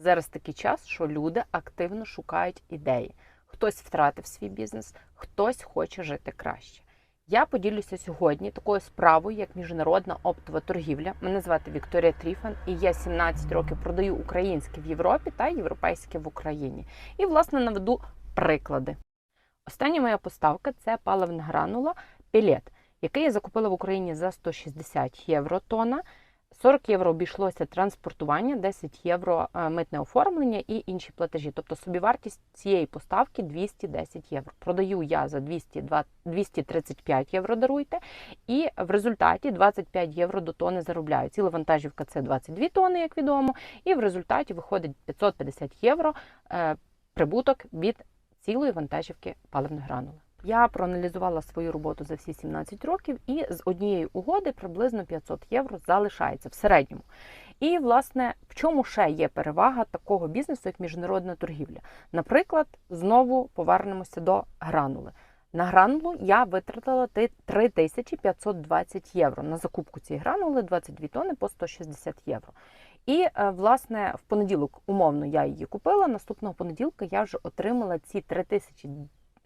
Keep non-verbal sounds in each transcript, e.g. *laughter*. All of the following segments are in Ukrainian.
Зараз такий час, що люди активно шукають ідеї. Хтось втратив свій бізнес, хтось хоче жити краще. Я поділюся сьогодні такою справою, як міжнародна оптова торгівля. Мене звати Вікторія Тріфан, і я 17 років продаю українське в Європі та європейське в Україні. І, власне, наведу приклади. Остання моя поставка це паливна гранула пілет, який я закупила в Україні за 160 євро тонна. 40 євро обійшлося транспортування, 10 євро е, митне оформлення і інші платежі. Тобто собівартість цієї поставки 210 євро. Продаю я за 202 235 євро даруйте, і в результаті 25 євро до тони заробляю. Ціла вантажівка це 22 тони, як відомо, і в результаті виходить 550 євро е, прибуток від цілої вантажівки паливної гранули. Я проаналізувала свою роботу за всі 17 років, і з однієї угоди приблизно 500 євро залишається в середньому. І, власне, в чому ще є перевага такого бізнесу, як міжнародна торгівля? Наприклад, знову повернемося до гранули. На гранулу я витратила 3520 євро на закупку цієї гранули 22 тони по 160 євро. І, е, власне, в понеділок, умовно, я її купила. Наступного понеділка я вже отримала ці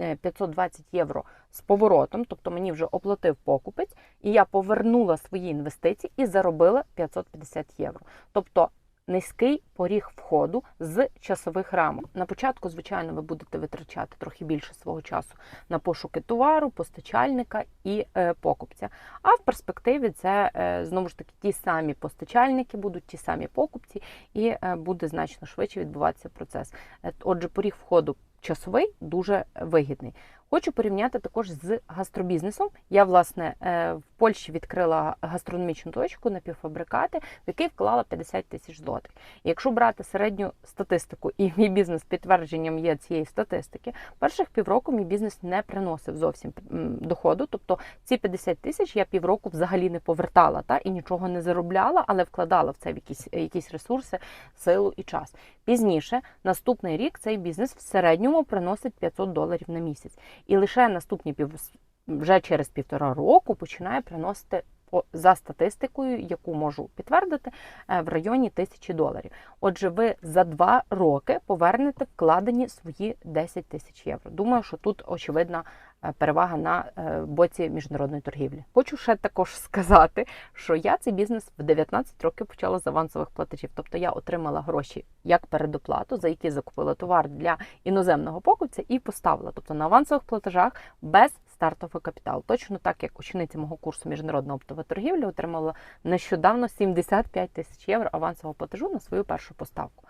3520 євро з поворотом, тобто мені вже оплатив покупець, і я повернула свої інвестиції і заробила 550 євро. Тобто низький поріг входу з часових рамок. На початку, звичайно, ви будете витрачати трохи більше свого часу на пошуки товару, постачальника і е, покупця. А в перспективі це е, знову ж таки ті самі постачальники, будуть ті самі покупці, і е, буде значно швидше відбуватися процес. Е, Отже, поріг входу часовий дуже вигідний. Хочу порівняти також з гастробізнесом. Я, власне, е, в Польщі відкрила гастрономічну точку напівфабрикати, в який вклала 50 тисяч злотих. Якщо брати середню статистику, і мій бізнес підтвердженням є цієї статистики, перших півроку мій бізнес не приносив зовсім доходу. Тобто ці 50 тисяч я півроку взагалі не повертала та і нічого не заробляла, але вкладала в це в якісь, якісь ресурси, силу і час. Пізніше, наступний рік, цей бізнес в середньому приносить 500 доларів на місяць. І лише наступні пів вже через півтора року починає приносити за статистикою, яку можу підтвердити, е, в районі тисячі доларів. Отже, ви за два роки повернете вкладені свої 10 тисяч євро. Думаю, що тут очевидна перевага на е, боці міжнародної торгівлі. Хочу ще також *laughs* сказати, що я цей бізнес в 19 років почала з авансових платежів. Тобто я отримала гроші як передоплату, за які закупила товар для іноземного покупця і поставила. Тобто на авансових платежах без стартовий капітал. Точно так, як учениця мого курсу міжнародна оптова торгівля отримала нещодавно 75 тисяч євро авансового платежу на свою першу поставку.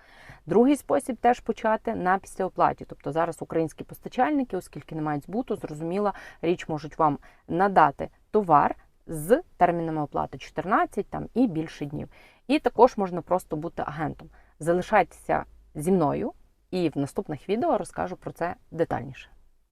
Другий спосіб теж почати на післяоплаті. Тобто зараз українські постачальники, оскільки не мають збуту, зрозуміла річ можуть вам надати товар з термінами оплати 14 там і більше днів. І також можна просто бути агентом. Залишайтеся зі мною, і в наступних відео розкажу про це детальніше.